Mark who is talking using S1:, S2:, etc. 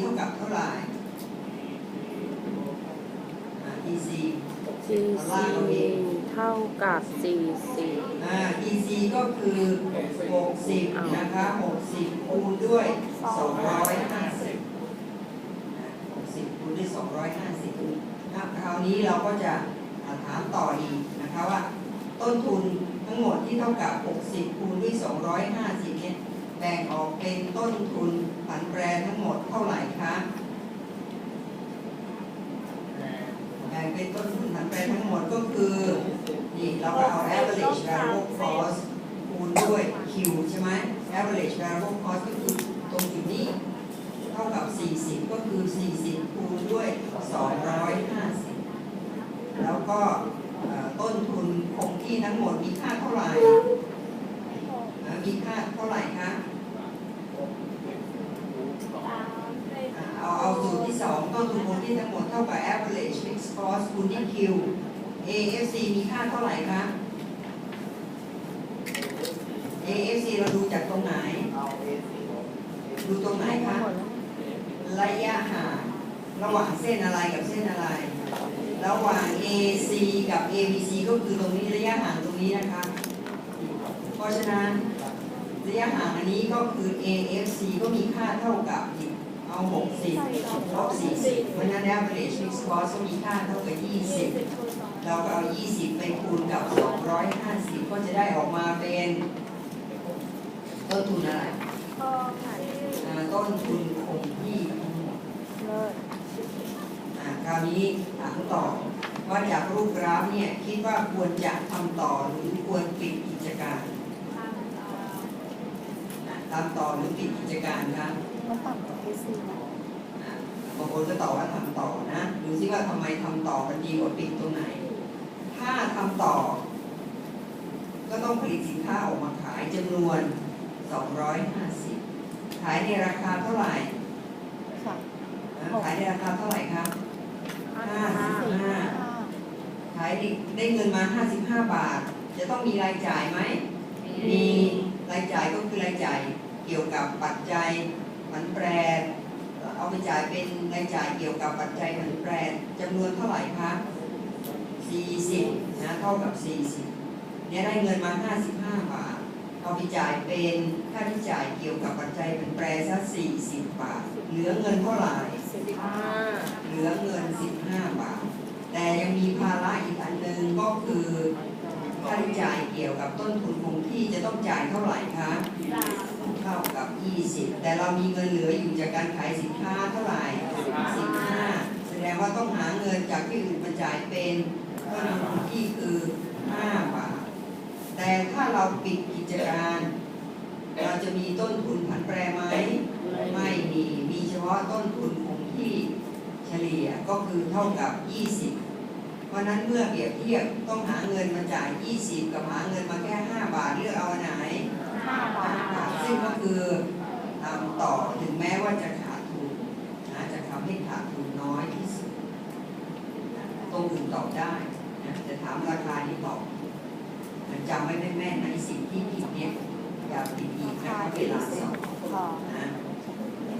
S1: เท่ากับเท่าไหร่อ่า EC
S2: GC เท่ากับ 40
S1: อ่า EC ก็คือ 60 นะคะ 60 คูณด้วย 250นะ60 คูณด้วย 250นะคราวนี้เราก็จะอ่าถามต่ออีกนะคะว่า ต้นทุนทั้งหมดที่เท่ากับ 60 คูณด้วย 250 เนี่ยแบ่งออกเป็นต้นทุนผันแปรทั้งหมดเท่าไหร่คะแบ่งเป็นต้นทุนผันแปรทั้งหมดก็คือนี่เราก็เอา average variable cost คูณด้วย Q ใช่ไหม average variable cost ก็คือตรงจุดนี้ เท่ากับ 40 ก็คือ 40 คูณด้วย 250 แล้วก็ต้นทุนคงที่ทั้งหมดมีค่าเท่าไหร่ มีค่าเท่าไหร่คะอ่าเอาเอาสูตรที่ 2 ต้นทุนคงที่ทั้งหมดเท่ากับ average fixed cost คูณด้วย Q AFC มีค่าเท่าไหร่คะ AFC เราดูจากตรงไหน ดูตรงไหนคะ ระยะห่างระหว่างเส้นอะไรกับเส้นอะไร ระหว่าง AC กับ ABC ก็คือตรงนี้ระยะห่างตรงนี้นะคะ เพราะฉะนั้นระยะห่างอันนี้ก็คือ AFC ก็มีค่าเท่ากับ อีกเอา60ลบ40เพราะฉะนั้น average fixed cost ก็มีค่าเท่ากับ20เราก็เอา20ไปคูณกับ250ก็จะได้ออกมาเป็นต้นทุนอะไรอ่าต้นทุนคงที่ทั้งหมด
S2: เลิศ
S1: อ่าคราวนี้ถามต่อว่าจากรูปกราฟเนี่ยคิดว่าควรจะทำต่อหรือควรปิดกิจการอ่า ทำต่อหรือปิดกิจการครับ
S2: มันต่ำกว่า AC นะ
S1: อ่าบางคนก็ตอบว่าทำต่อนะดูซิว่าทำไมทำต่อมันดีกว่าปิดตรงไหน ถ้าทำต่อ ก็ต้องผลิตสินค้าออกมาขายจำนวน 250 ขายในราคาเท่าไหร่
S2: ค่ะ
S1: นะขายในราคาเท่าไหร่ครับ55ขายได้เงินมา 55 บาท จะต้องมีรายจ่ายไหม มีรายจ่ายก็คือราย จ่ายเกี่ยวกับปัจจัยผันแปร เอาไปจ่ายเป็นรายจ่ายเกี่ยวกับปัจจัยผันแปรจำนวนเท่าไหร่คะ40นะเท่ากับ 40เนี่ยได้เงินมา 55 บาท เอาไปจ่ายเป็นค่าใช้จ่ายเกี่ยวกับปัจจัยผันแปรซะ40 บาท เหลือเงินเท่าไหร่
S2: 15
S1: เหลือเงิน 15 บาท แต่ยังมีภาระอีกอันหนึ่งก็คือ ค่าใช้จ่ายเกี่ยวกับต้นทุนคงที่จะต้องจ่ายเท่าไหร่คะเท่ากับ 20 แต่เรามีเงินเหลืออยู่จากการขายสินค้าเท่าไหร่15แสดงว่าต้องหาเงินจากที่อื่นมาจ่ายเป็นต้นทุนคงที่คือ5บาทแต่ถ้าเราปิดกิจการ เราจะมีต้นทุนผันแปรไหมไม่มีมีเฉพาะต้นทุนคงที่เฉลี่ยก็คือเท่ากับ 20 ราะฉะนั้นเมื่อเปรียบเทียบต้องหาเงินมาจ่าย 20 กับหาเงินมาแค่ 5 บาทเลือกเอาอันไหน
S2: 5บาท
S1: ซึ่งก็คือทำต่อถึงแม้ว่าจะขาดทุนนะจะทำให้ขาดทุนน้อยที่สุดนะตรงอื่นตอบได้นะจะถามราคาที่ตอบนะจำไว้แม่นๆในะไอ้สิ่งที่ผิดเนี่ยอย่าผิดอีกนะครับเวลาสอบ
S2: ค่ะ
S1: นะ